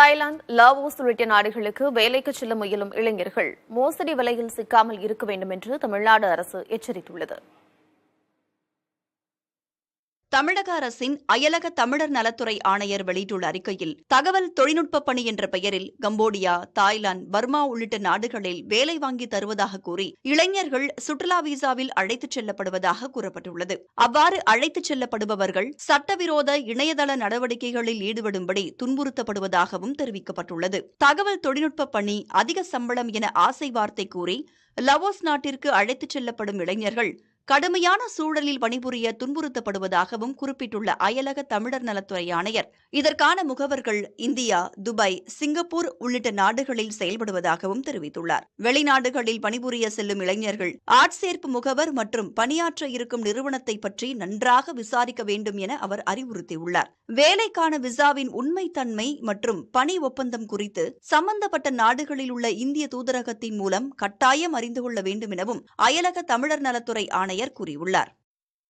Thailand Laos உள்ளிட்ட நாடுகளுக்கு வேலைக்கு செல்ல முயலும் இளைஞர்கள் மோசடி விலையில் சிக்காமல் இருக்க வேண்டும் என்று தமிழ்நாடு அரசு எச்சரித்துள்ளது. தமிழக அரசின் அயலக தமிழர் நலத்துறை ஆணையர் வெளியிட்டுள்ள அறிக்கையில் தகவல் தொழில்நுட்ப பணி என்ற பெயரில் கம்போடியா தாய்லாந்து பர்மா உள்ளிட்ட நாடுகளில் வேலை வாங்கி தருவதாக கூறி இளைஞர்கள் சுற்றுலா விசாவில் அழைத்துச் செல்லப்படுவதாக கூறப்பட்டுள்ளது. அவ்வாறு அழைத்துச் செல்லப்படுபவர்கள் சட்டவிரோத இணையதள நடவடிக்கைகளில் ஈடுபடும்படி துன்புறுத்தப்படுவதாகவும் தெரிவிக்கப்பட்டுள்ளது. தகவல் தொழில்நுட்ப பணி அதிக சம்பளம் என ஆசை வார்த்தை கூறி லவோஸ் நாட்டிற்கு அழைத்துச் செல்லப்படும் இளைஞர்கள் கடுமையான சூழலில் பணிபுரிய துன்புறுத்தப்படுவதாகவும் குறிப்பிட்டுள்ள அயலக தமிழர் நலத்துறை ஆணையர். இதற்கான முகவர்கள் இந்தியா துபாய் சிங்கப்பூர் உள்ளிட்ட நாடுகளில் செயல்படுவதாகவும் தெரிவித்துள்ளார். வெளிநாடுகளில் பணிபுரிய செல்லும் இளைஞர்கள் ஆட்சேர்ப்பு முகவர் மற்றும் பணியாற்ற இருக்கும் நிறுவனத்தை பற்றி நன்றாக விசாரிக்க வேண்டும் என அவர் அறிவுறுத்தியுள்ளார். வேலைக்கான விசாவின் உண்மைத்தன்மை மற்றும் பணி ஒப்பந்தம் குறித்து சம்பந்தப்பட்ட நாடுகளில் உள்ள இந்திய தூதரகத்தின் மூலம் கட்டாயம் அறிந்து கொள்ள வேண்டும் எனவும் அயலக தமிழர் நலத்துறை ஆணையர் கூறியுள்ளார்